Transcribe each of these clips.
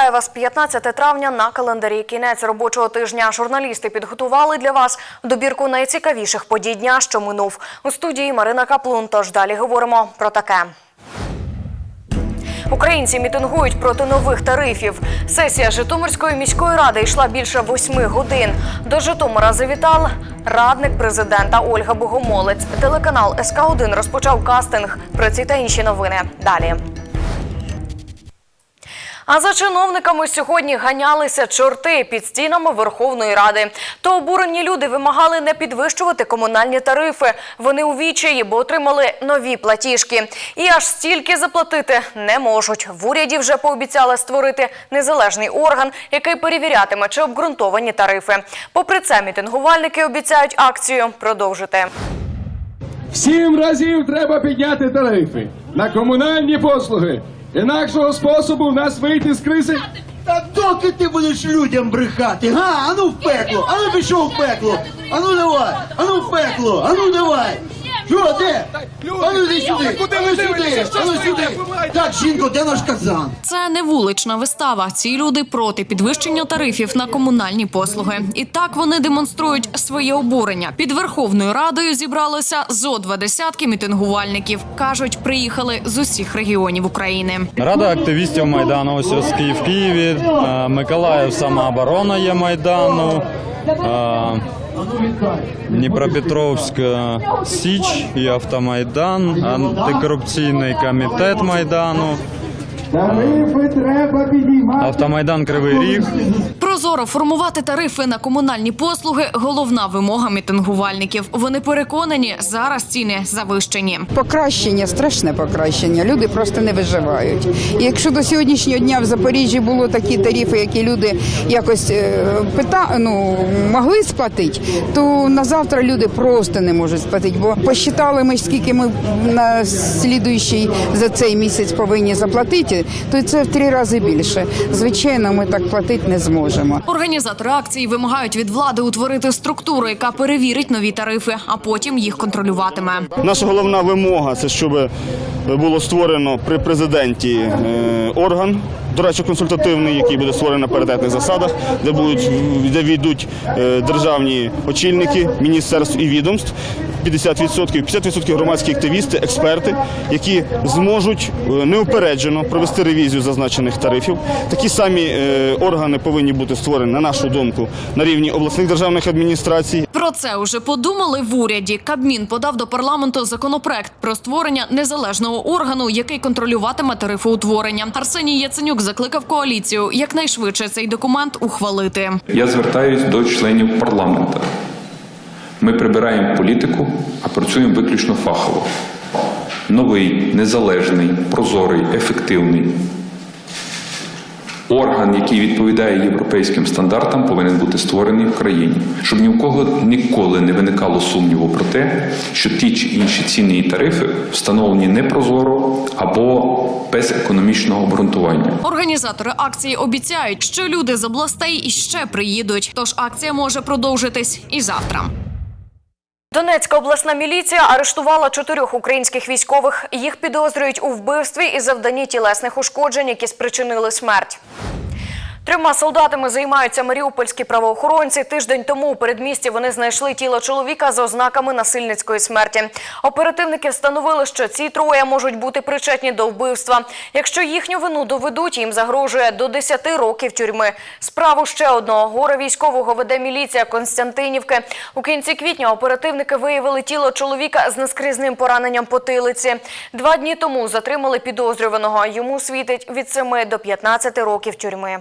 Вітаю вас 15 травня на календарі. Кінець робочого тижня. Журналісти підготували для вас добірку найцікавіших подій дня, що минув. У студії Марина Каплун. Тож далі говоримо про таке. Українці мітингують проти нових тарифів. Сесія Житомирської міської ради йшла більше восьми годин. До Житомира завітав радник президента Ольга Богомолець. Телеканал СК 1 розпочав кастинг. Про ці та інші новини далі. А за чиновниками сьогодні ганялися чорти під стінами Верховної Ради. То обурені люди вимагали не підвищувати комунальні тарифи. Вони у відчаї, бо отримали нові платіжки. І аж стільки заплатити не можуть. В уряді вже пообіцяли створити незалежний орган, який перевірятиме, чи обґрунтовані тарифи. Попри це, мітингувальники обіцяють акцію продовжити. В Сім разів треба підняти тарифи на комунальні послуги. Інакшого способу в нас вийти з кризи. Та доки ти будеш людям брехати? Га, ану в пекло, ану пішов в пекло, ану давай, ану в пекло, ану давай. Що, де? Ану йди сюди, ану сюди, ану сюди. Так, жінко, де наш казан? Це не вулична вистава. Ці люди проти підвищення тарифів на комунальні послуги. І так вони демонструють своє обурення. Під Верховною Радою зібралося зо два десятки мітингувальників. кажуть, приїхали з усіх регіонів України. Рада активістів Майдану ось в Києві, е, Миколаїв самооборона є Майдану, Дніпропетровськ е, Січ і Автомайдан, антикорупційний комітет Майдану. Автомайдан Кривий Ріг. Прозоро формувати тарифи на комунальні послуги головна вимога мітингувальників. Вони переконані, зараз ціни завищені. Покращення, страшне покращення. Люди просто не виживають. І якщо до сьогоднішнього дня в Запоріжжі було такі тарифи, які люди якось е, пита, ну, могли сплатити, то на завтра люди просто не можуть сплатити. Бо посчитали ми, скільки ми на слідуючий за цей місяць повинні заплатити, то це в три рази більше. Звичайно, ми так платити не зможемо. Організатори акції вимагають від влади утворити структуру, яка перевірить нові тарифи, а потім їх контролюватиме. Наша головна вимога це щоб було створено при президенті е, орган. До речі, консультативний, який буде створений на паритетних засадах, де будуть де війдуть е, державні очільники міністерств і відомств. 50%, 50% громадські активісти, експерти, які зможуть е, неупереджено провести ревізію зазначених тарифів. Такі самі е, органи повинні бути створені, на нашу думку, на рівні обласних державних адміністрацій, Про це уже подумали в уряді. Кабмін подав до парламенту законопроект про створення незалежного органу, який контролюватиме тарифоутворення. Арсеній Яценюк закликав коаліцію якнайшвидше цей документ ухвалити. Я звертаюсь до членів парламенту. Ми прибираємо політику, а працюємо виключно фахово. Новий, незалежний, прозорий, ефективний орган, який відповідає європейським стандартам, повинен бути створений в країні, щоб ні в кого ніколи не виникало сумніву про те, що ті чи інші ціни і тарифи встановлені непрозоро або без економічного обґрунтування. Організатори акції обіцяють, що люди з областей іще приїдуть. Тож акція може продовжитись і завтра. Донецька обласна міліція арештувала чотирьох українських військових. Їх підозрюють у вбивстві і завданні тілесних ушкоджень, які спричинили смерть. Трьома солдатами займаються маріупольські правоохоронці. Тиждень тому у передмісті вони знайшли тіло чоловіка з ознаками насильницької смерті. Оперативники встановили, що ці троє можуть бути причетні до вбивства. Якщо їхню вину доведуть, їм загрожує до 10 років тюрми. Справу ще одного гора військового веде міліція Константинівки. У кінці квітня оперативники виявили тіло чоловіка з наскрізним пораненням потилиці. Два дні тому затримали підозрюваного. Йому світить від 7 до 15 років тюрми.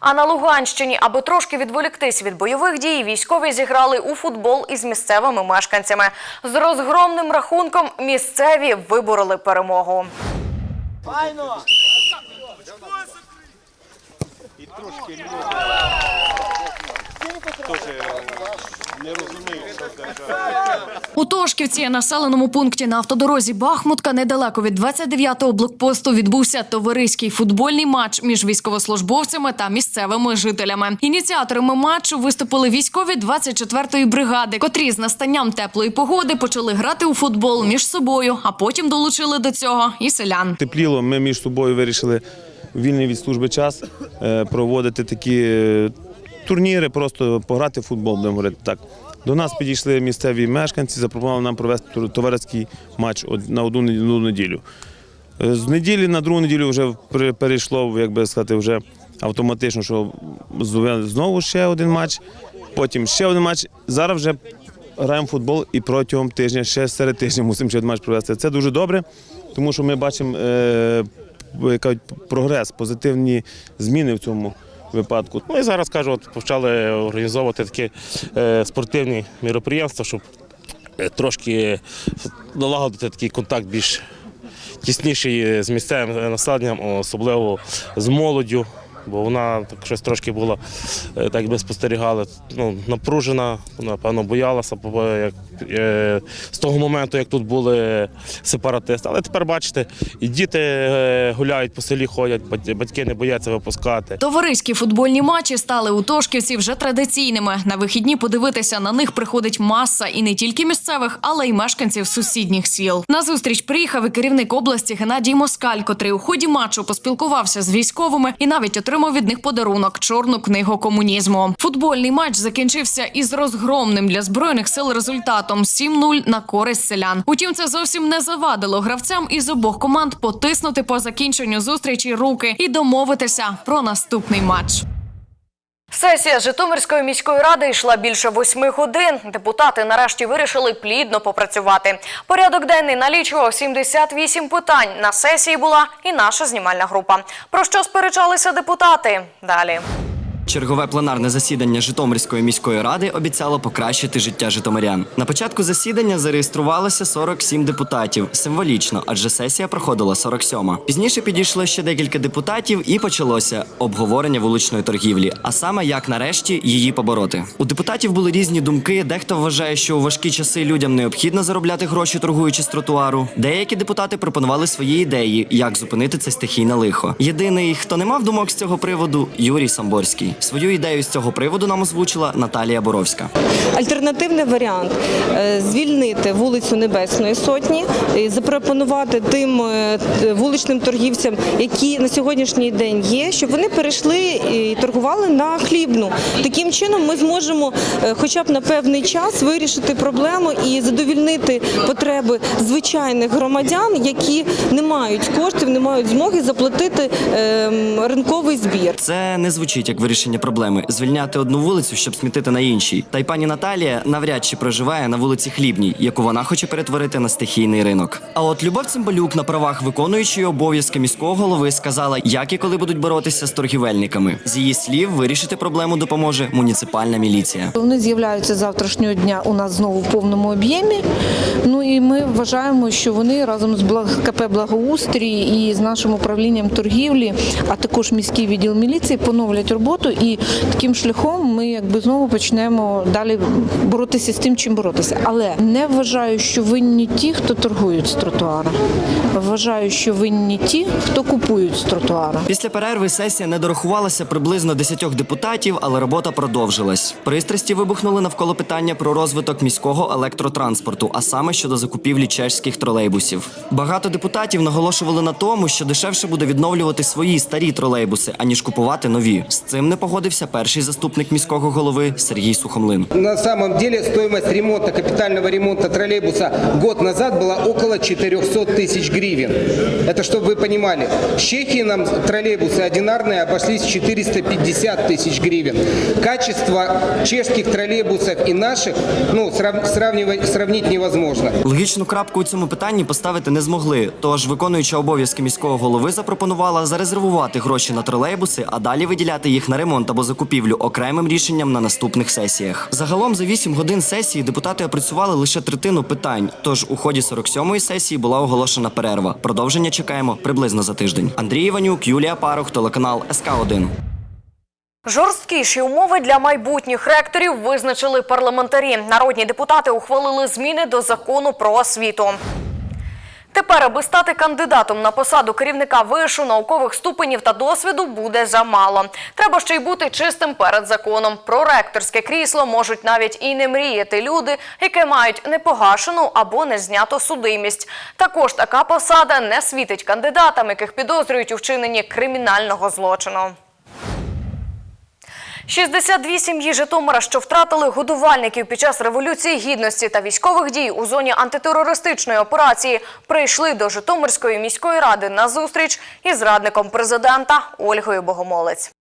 А на Луганщині, аби трошки відволіктись від бойових дій, військові зіграли у футбол із місцевими мешканцями. З розгромним рахунком місцеві вибороли перемогу. У Тошківці, населеному пункті на автодорозі Бахмутка, недалеко від 29-го блокпосту, відбувся товариський футбольний матч між військовослужбовцями та місцевими жителями. Ініціаторами матчу виступили військові 24-ї бригади, котрі з настанням теплої погоди почали грати у футбол між собою, а потім долучили до цього і селян. Тепліло, ми між собою вирішили вільний від служби час е, проводити такі е, турніри, просто пограти в футбол, будемо говорити так. До нас підійшли місцеві мешканці, запропонували нам провести товариський матч на одну неділю. Е, З неділі на другу неділю вже пере- перейшло, як би сказати, вже автоматично, що знову ще один матч, потім ще один матч. Зараз вже граємо футбол і протягом тижня, ще серед тижня мусимо ще один матч провести. Це дуже добре, тому що ми бачимо е, прогрес, позитивні зміни в цьому випадку. Ну і зараз кажу, от почали організовувати такі е, спортивні міроприємства, щоб е, трошки налагодити такий контакт більш тісніший з місцевим е, населенням, особливо з молоддю. Бо вона так щось трошки була, е, так би спостерігали, ну, напружена, напевно, боялася як, е, з того моменту, як тут були сепаратисти. Але тепер бачите, і діти е, гуляють по селі, ходять, батьки не бояться випускати. Товариські футбольні матчі стали у Тошківці вже традиційними. На вихідні подивитися на них приходить маса і не тільки місцевих, але й мешканців сусідніх сіл. На зустріч приїхав і керівник області Геннадій Москаль, котрий у ході матчу поспілкувався з військовими і навіть отримав від них подарунок чорну книгу комунізму. Футбольний матч закінчився із розгромним для збройних сил результатом 7-0 на користь селян. Утім, це зовсім не завадило гравцям із обох команд потиснути по закінченню зустрічі руки і домовитися про наступний матч. Сесія Житомирської міської ради йшла більше восьми годин. Депутати нарешті вирішили плідно попрацювати. Порядок денний налічував 78 питань. На сесії була і наша знімальна група. Про що сперечалися депутати? Далі. Чергове пленарне засідання Житомирської міської ради обіцяло покращити життя житомирян. На початку засідання зареєструвалося 47 депутатів. Символічно, адже сесія проходила 47. Пізніше підійшло ще декілька депутатів і почалося обговорення вуличної торгівлі, а саме як нарешті її побороти. У депутатів були різні думки. Дехто вважає, що у важкі часи людям необхідно заробляти гроші, торгуючи з тротуару. Деякі депутати пропонували свої ідеї, як зупинити це стихійне лихо. Єдиний, хто не мав думок з цього приводу, Юрій Самборський. Свою ідею з цього приводу нам озвучила Наталія Боровська. Альтернативний варіант е, звільнити вулицю Небесної Сотні, і запропонувати тим е, вуличним торгівцям, які на сьогоднішній день є, щоб вони перейшли і торгували на хлібну. Таким чином ми зможемо, е, хоча б на певний час, вирішити проблему і задовільнити потреби звичайних громадян, які не мають коштів, не мають змоги заплатити ринковий збір. Це не звучить як вирішення проблеми звільняти одну вулицю, щоб смітити на іншій. Та й пані Наталія навряд чи проживає на вулиці Хлібній, яку вона хоче перетворити на стихійний ринок. А от Любов Цимбалюк на правах виконуючої обов'язки міського голови сказала, як і коли будуть боротися з торгівельниками. З її слів, вирішити проблему допоможе муніципальна міліція. Вони з'являються завтрашнього дня у нас знову в повному об'ємі. Ну і ми вважаємо, що вони разом з КП Благоустрій і з нашим управлінням торгівлі, а також міський відділ міліції поновлять роботу. І таким шляхом ми якби знову почнемо далі боротися з тим, чим боротися. Але не вважаю, що винні ті, хто торгують з тротуара. Вважаю, що винні ті, хто купують з тротуара. Після перерви сесія не дорахувалася приблизно 10 депутатів, але робота продовжилась. Пристрасті вибухнули навколо питання про розвиток міського електротранспорту, а саме щодо закупівлі чешських тролейбусів. Багато депутатів наголошували на тому, що дешевше буде відновлювати свої старі тролейбуси, аніж купувати нові. З цим не погодився перший заступник міського голови Сергій Сухомлин. На самом деле стоимость ремонта, капитального ремонта троллейбуса год назад была около 400 тысяч гривен. Это чтобы вы понимали. В Чехии нам троллейбусы одинарные обошлись в 450 тысяч гривен. Качество чешских троллейбусов и наших ну, срав- сравнивать, сравнить невозможно. Логічну крапку у цьому питанні поставити не змогли. Тож виконуюча обов'язки міського голови запропонувала зарезервувати гроші на тролейбуси, а далі виділяти їх на ремонт або закупівлю окремим рішенням на наступних сесіях. Загалом за 8 годин сесії депутати опрацювали лише третину питань. Тож у ході 47-ї сесії була оголошена перерва. Продовження чекаємо приблизно за тиждень. Андрій Іванюк, Юлія Парух, телеканал СК 1 Жорсткіші умови для майбутніх ректорів визначили парламентарі. Народні депутати ухвалили зміни до закону про освіту. Тепер, аби стати кандидатом на посаду керівника вишу, наукових ступенів та досвіду буде замало. Треба ще й бути чистим перед законом. Про ректорське крісло можуть навіть і не мріяти люди, які мають непогашену або не знято судимість. Також така посада не світить кандидатам, яких підозрюють у вчиненні кримінального злочину. 62 сім'ї Житомира, що втратили годувальників під час Революції Гідності та військових дій у зоні антитерористичної операції, прийшли до Житомирської міської ради на зустріч із радником президента Ольгою Богомолець.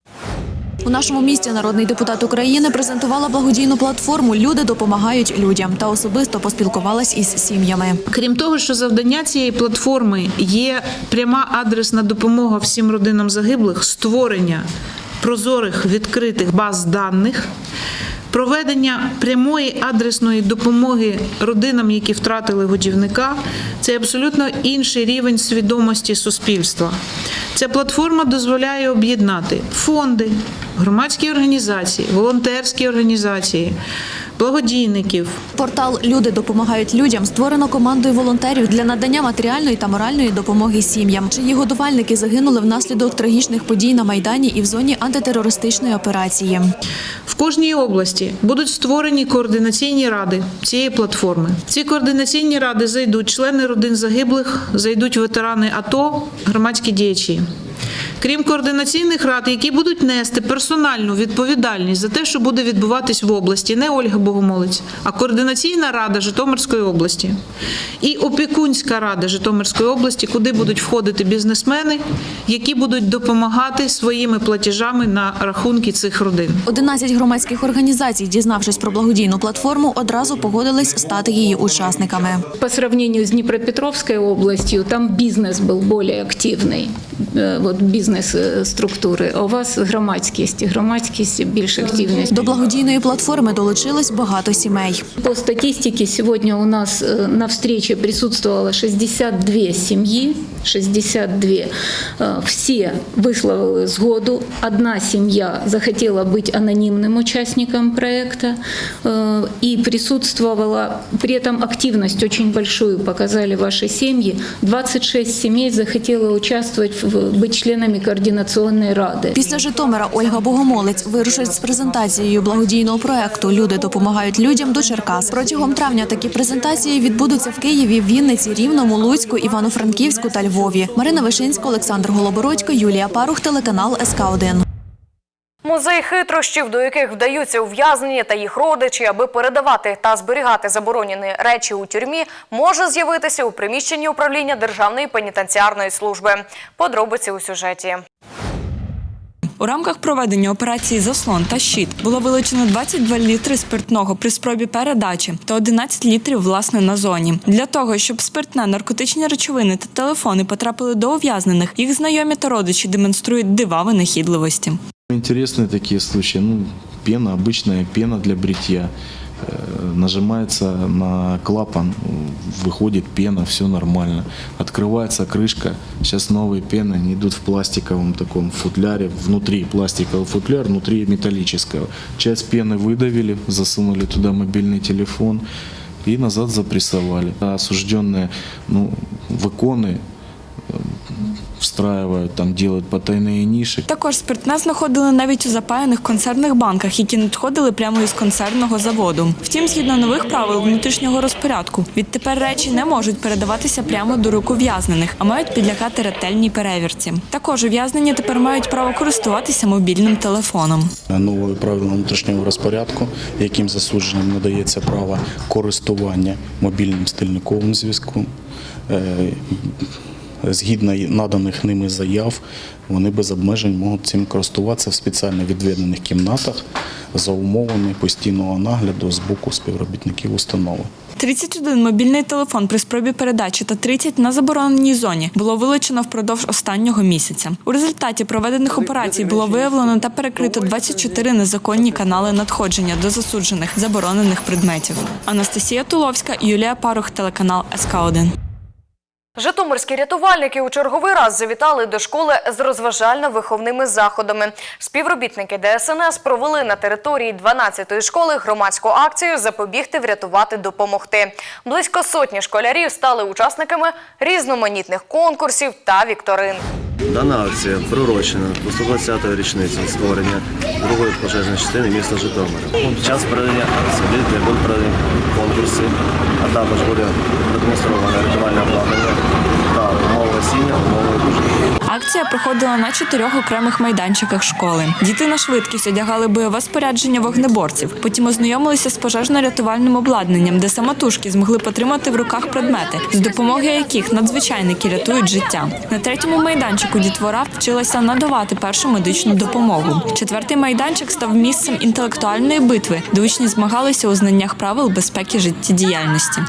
У нашому місті народний депутат України презентувала благодійну платформу Люди допомагають людям та особисто поспілкувалась із сім'ями. Крім того, що завдання цієї платформи є пряма адресна допомога всім родинам загиблих, створення прозорих відкритих баз даних. Проведення прямої адресної допомоги родинам, які втратили годівника, це абсолютно інший рівень свідомості суспільства. Ця платформа дозволяє об'єднати фонди, громадські організації, волонтерські організації, благодійників, Портал Люди допомагають людям створено командою волонтерів для надання матеріальної та моральної допомоги сім'ям, чиї годувальники загинули внаслідок трагічних подій на майдані і в зоні антитерористичної операції. В кожній області будуть створені координаційні ради цієї платформи. В ці координаційні ради зайдуть члени родин загиблих, зайдуть ветерани АТО, громадські діячі Крім координаційних рад, які будуть нести персональну відповідальність за те, що буде відбуватись в області, не Ольга Богомолець, а координаційна рада Житомирської області і опікунська рада Житомирської області, куди будуть входити бізнесмени, які будуть допомагати своїми платежами на рахунки цих родин. 11 громадських організацій, дізнавшись про благодійну платформу, одразу погодились стати її учасниками. По сравнению с Днепропетровской областью, там бизнес был более активный, э, вот бизнес-структури, а у вас громадськість, громадськість більш активність. До благодійної платформи долучилось багато сімей. По статистиці сьогодні у нас э, на встрече присутствувало 62 семьи, 62. Э, Все висловили згоду. Одна семья захотела быть анонимным участником проекта э, и присутствовала, при этом активность очень большую показали ваши семьи. 26 семей захотело участвовать, в, быть членами координационной рады. Після Житомира Ольга Богомолець вирушить з презентацією благодійного проекту Люди допомагають людям до Черкас. Протягом травня такі презентації відбудуться в Києві, Вінниці, Рівному, Луцьку, Івано-Франківську та Львові. Марина Вишинська, Олександр Голобородько, Юлія Парух, телеканал СК 1 Музей хитрощів, до яких вдаються ув'язнені та їх родичі, аби передавати та зберігати заборонені речі у тюрмі, може з'явитися у приміщенні управління Державної пенітенціарної служби. Подробиці у сюжеті. У рамках проведення операції Заслон та щит було вилучено 22 літри спиртного при спробі передачі та 11 літрів власне на зоні. Для того щоб спиртне, наркотичні речовини та телефони потрапили до ув'язнених, їх знайомі та родичі демонструють дива винахідливості. Интересные такие случаи. Ну, пена, обычная пена для бритья. Э, Нажимается на клапан, выходит пена, все нормально. Открывается крышка. Сейчас новые пены, они идут в пластиковом таком футляре. Внутри пластиковый футляр, внутри металлического. Часть пены выдавили, засунули туда мобильный телефон и назад запрессовали. А Осужденные ну, в иконы э, встраивают, там делают потайные ниши. Також спиртне знаходили навіть у запаяних консервних банках, які надходили прямо із консервного заводу. Втім, згідно нових правил внутрішнього розпорядку, відтепер речі не можуть передаватися прямо до рук ув'язнених, а мають підлягати ретельній перевірці. Також ув'язнені тепер мають право користуватися мобільним телефоном. Новою правилом внутрішнього розпорядку, яким засудженим надається право користування мобільним стильниковим зв'язком. Згідно наданих ними заяв, вони без обмежень можуть цим користуватися в спеціально відведених кімнатах за умовами постійного нагляду з боку співробітників установи. 31 мобільний телефон при спробі передачі та 30 на забороненій зоні було вилучено впродовж останнього місяця. У результаті проведених операцій було виявлено та перекрито 24 незаконні канали надходження до засуджених заборонених предметів. Анастасія Туловська, Юлія Парух, телеканал СК 1 Житомирські рятувальники у черговий раз завітали до школи з розважально-виховними заходами. Співробітники ДСНС провели на території 12-ї школи громадську акцію «Запобігти, врятувати, допомогти». Близько сотні школярів стали учасниками різноманітних конкурсів та вікторин. Дана акція приурочена до 120-ї річниці створення другої пожежної частини міста Житомира. Під час проведення акції будуть проведені конкурси, а також буде продемонстроване рятувальне обладнання та осіння, умови пожежі. Акція проходила на чотирьох окремих майданчиках школи. Діти на швидкість одягали бойове спорядження вогнеборців. Потім ознайомилися з пожежно-рятувальним обладнанням, де самотужки змогли потримати в руках предмети, з допомогою яких надзвичайники рятують життя. На третьому майданчику дітвора вчилася надавати першу медичну допомогу. Четвертий майданчик став місцем інтелектуальної битви, де учні змагалися у знаннях правил безпеки життєдіяльності.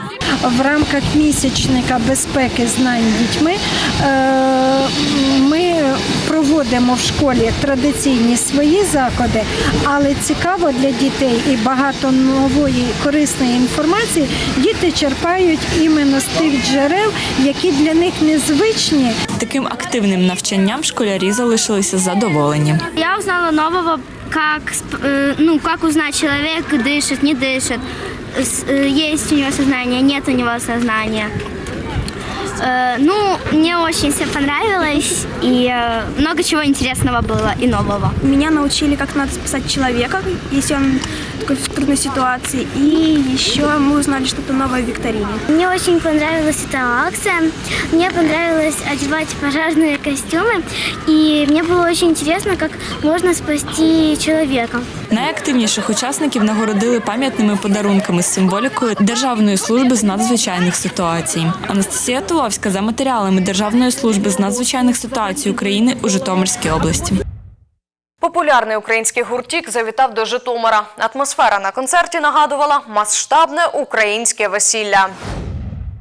В рамках місячника безпеки знань дітьми е, ми проводимо в школі традиційні свої заходи, але цікаво для дітей і багато нової корисної інформації діти черпають іменно з тих джерел, які для них незвичні. Таким активним навчанням школярі залишилися задоволені. Я узнала нового, как, сп- э, ну, как узнать, человек дышит, не дышит, С- э, есть у него сознание, нет у него сознания. Э, Ну, мне очень все понравилось, и э, много чего интересного было и нового. Меня научили, как надо спасать человека, если он такой в трудной ситуации. И еще мы узнали что-то новое в викторине. Мне очень понравилась эта акция. Мне понравилось одевать пожарные костюмы, и мне было очень интересно, как можно спасти человека. Найактивніших учасників нагородили пам'ятними подарунками з символікою Державної служби з надзвичайних ситуацій. Анастасія Туловська за матеріалами Державної служби з надзвичайних ситуацій України у Житомирській області. Популярний український гуртік завітав до Житомира. Атмосфера на концерті нагадувала масштабне українське весілля.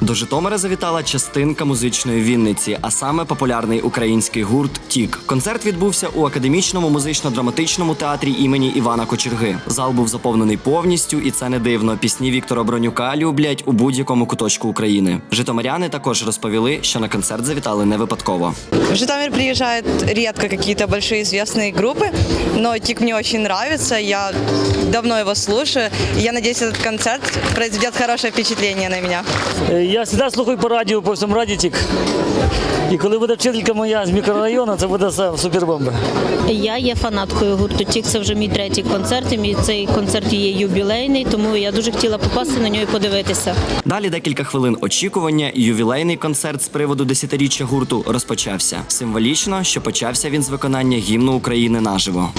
До Житомира завітала частинка музичної Вінниці, а саме популярний український гурт Тік. Концерт відбувся у академічному музично-драматичному театрі імені Івана Кочерги. Зал був заповнений повністю, і це не дивно. Пісні Віктора Бронюка люблять у будь-якому куточку України. Житомиряни також розповіли, що на концерт завітали не випадково. В Житомир приезжают редко какие-то большие известные группы, но Тик мне очень нравится, я давно его слушаю. и Я надеюсь, этот концерт произведет хорошее впечатление на меня. Я завжди слухаю по радіо, по всьому радіотік. І коли буде вчителька моя з мікрорайону, це буде супербомба. Я є фанаткою гурту Тік. Це вже мій третій концерт. І мій цей концерт є юбілейний, тому я дуже хотіла попасти на нього і подивитися. Далі декілька хвилин очікування. і Ювілейний концерт з приводу десятиріччя гурту розпочався. Символічно, що почався він з виконання гімну України наживо.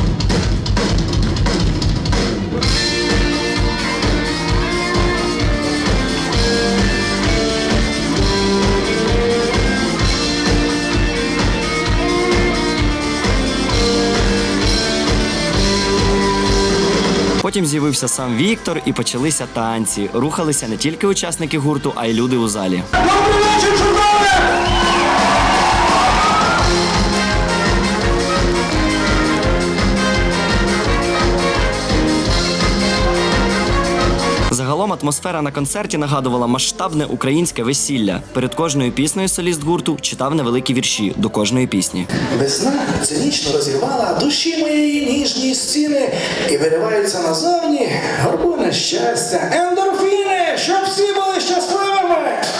Потім з'явився сам Віктор і почалися танці. Рухалися не тільки учасники гурту, а й люди у залі. Загалом атмосфера на концерті нагадувала масштабне українське весілля. Перед кожною піснею соліст гурту читав невеликі вірші до кожної пісні. Весна цинічно розірвала душі моєї ніжні стіни і вириваються назовні горбуне щастя, ендорфіни, щоб всі були.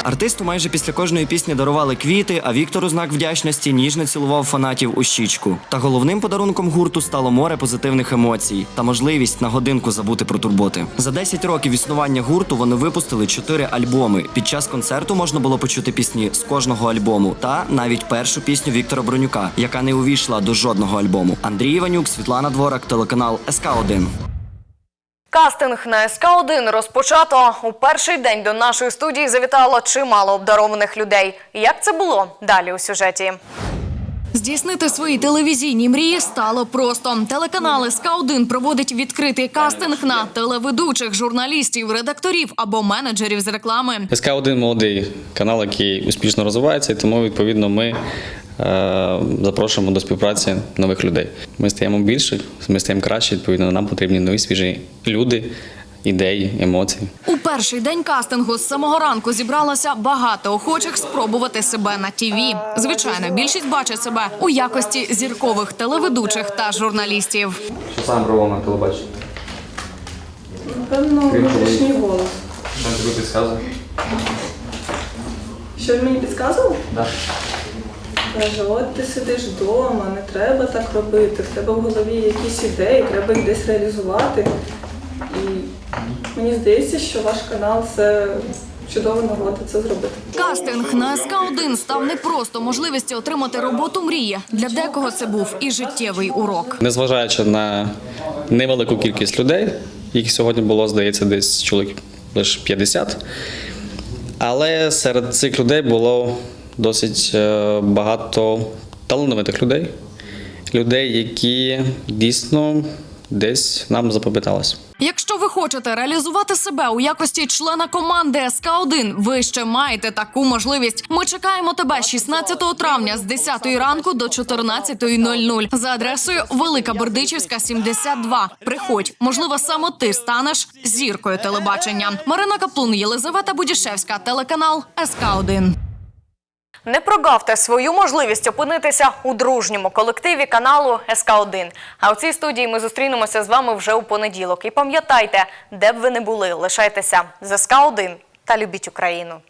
Артисту майже після кожної пісні дарували квіти, а Віктор у знак вдячності ніжно цілував фанатів у щічку. Та головним подарунком гурту стало море позитивних емоцій та можливість на годинку забути про турботи. За 10 років існування гурту вони випустили 4 альбоми. Під час концерту можна було почути пісні з кожного альбому та навіть першу пісню Віктора Бронюка, яка не увійшла до жодного альбому. Андрій Іванюк, Світлана Дворак, телеканал СК 1 Кастинг на СК-1 розпочато. У перший день до нашої студії завітало чимало обдарованих людей. Як це було? Далі у сюжеті. Здійснити свої телевізійні мрії стало просто. Телеканал СК1 проводить відкритий кастинг на телеведучих, журналістів, редакторів або менеджерів з реклами. СК1 молодий канал, який успішно розвивається, і тому відповідно ми запрошуємо до співпраці нових людей. Ми стаємо більше, ми стаємо краще. Відповідно, нам потрібні нові свіжі люди, ідей, емоцій. У перший день кастингу з самого ранку зібралося багато охочих спробувати себе на ТІВІ. Звичайно, більшість бачить себе у якості зіркових телеведучих та журналістів. Що саме пробував на телебаченні? Напевно, внутрішній голос. Що тобі підказує? Що він мені підказував? Так. Каже, от ти сидиш вдома, не треба так робити, в тебе в голові якісь ідеї, треба їх десь реалізувати. І мені здається, що ваш канал це чудова нагода це зробити. Кастинг на СК 1 став не просто можливістю отримати роботу мрії. Для декого це був і життєвий урок. Незважаючи на невелику кількість людей, їх сьогодні було, здається, десь чоловік лише 50. Але серед цих людей було досить е, багато талановитих людей, людей, які дійсно десь нам запам'яталися. Якщо ви хочете реалізувати себе у якості члена команди СК 1 ви ще маєте таку можливість. Ми чекаємо тебе 16 травня з 10 ранку до 14.00 за адресою Велика Бердичівська, 72. Приходь, можливо, саме ти станеш зіркою телебачення. Марина Каплун, Єлизавета Будішевська, телеканал СК 1 Не прогавте свою можливість опинитися у дружньому колективі каналу СК1. А у цій студії ми зустрінемося з вами вже у понеділок. І пам'ятайте, де б ви не були, лишайтеся з СК1 та любіть Україну.